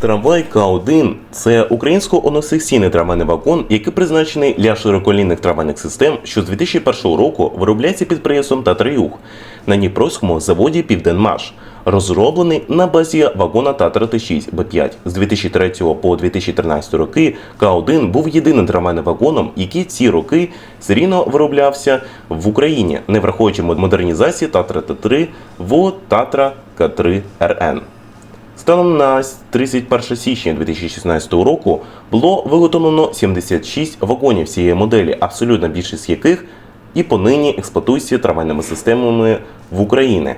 Трамвай К1 це українсько-односекційний трамвайний вагон, який призначений для широколінних трамвайних систем, що з 2001 року виробляється підприємством Татра-Юг на Дніпровському заводі Південмаш, розроблений на базі вагона Татра Т6 Б5. З 2003 по 2013 роки К1 був єдиним трамвайним вагоном, який ці роки серійно вироблявся в Україні, не враховуючи модернізації Татра Т3 в Татра К3 РН. Станом на 31 січня 2016 року було виготовлено 76 вагонів цієї моделі, абсолютна більшість яких і понині експлуатуються трамвайними системами в Україні.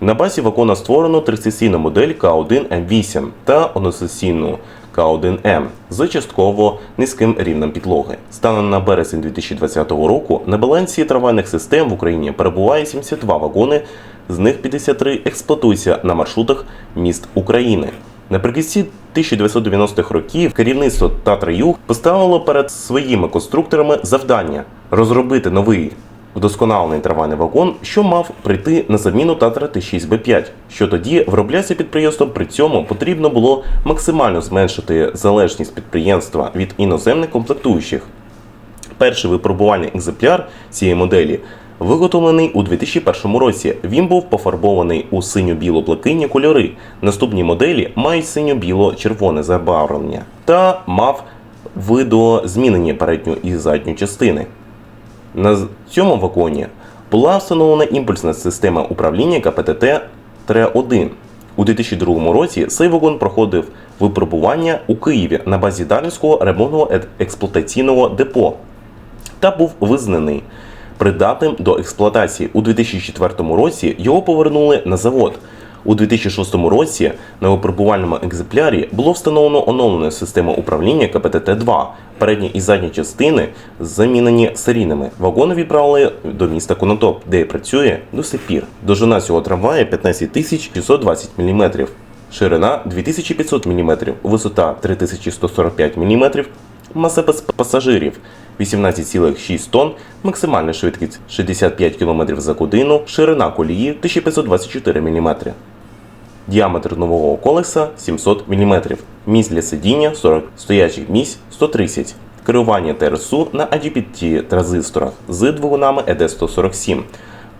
На базі вагона створено трисесійну модель К1М8 та односесійну К1М з частково низьким рівнем підлоги. Станом на березень 2020 року на балансі трамвайних систем в Україні перебуває 72 вагони, з них 53 експлуатуються на маршрутах міст України. Наприкінці 1990-х років керівництво Татра Юг поставило перед своїми конструкторами завдання розробити новий вдосконалений трамвайний вагон, що мав прийти на заміну Татра Т6Б5, що тоді вироблявся підприємством. При цьому потрібно було максимально зменшити залежність підприємства від іноземних комплектуючих. Перший випробувальний екземпляр цієї моделі виготовлений у 2001 році. Він був пофарбований у синьо-біло-блакитні кольори. Наступні моделі мають синьо-біло-червоне забарвлення та мав видозмінені передню і задню частини. На цьому вагоні була встановлена імпульсна система управління КПТТ 1 У 2002 році цей вагон проходив випробування у Києві на базі Дарницького ремонтного експлуатаційного депо та був визнаний придатним до експлуатації. У 2004 році його повернули на завод. У 2006 році на випробувальному екземплярі було встановлено оновлену систему управління КПТТ-2. Передні і задні частини замінені серійними. Вагони відправили до міста Конотоп, де працює до сих пір. Довжина цього трамвая 15 620 мм, ширина 2500 мм, висота 3145 мм, Маса пас- пасажирів 18,6 тонн, максимальна швидкість 65 км за годину, ширина колії 1524 мм. Діаметр нового колеса 700 мм. Місць для сидіння 40 стоячих місць 130. Керування ТРСУ на IGBT транзисторах з двигунами ED147.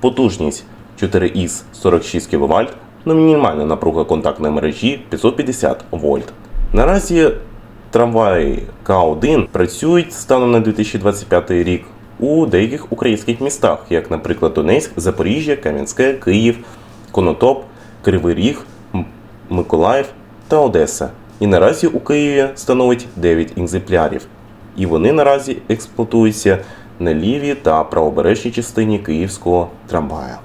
Потужність 4Х 46 кВт, мінімальна напруга контактної мережі 550 вольт. Наразі Трамваї К1 працюють станом на 2025 рік у деяких українських містах, як, наприклад, Донецьк, Запоріжжя, Кам'янське, Київ, Конотоп, Кривий Ріг, Миколаїв та Одеса. І наразі у Києві становить 9 екземплярів. І вони наразі експлуатуються на лівій та правобережній частині київського трамвая.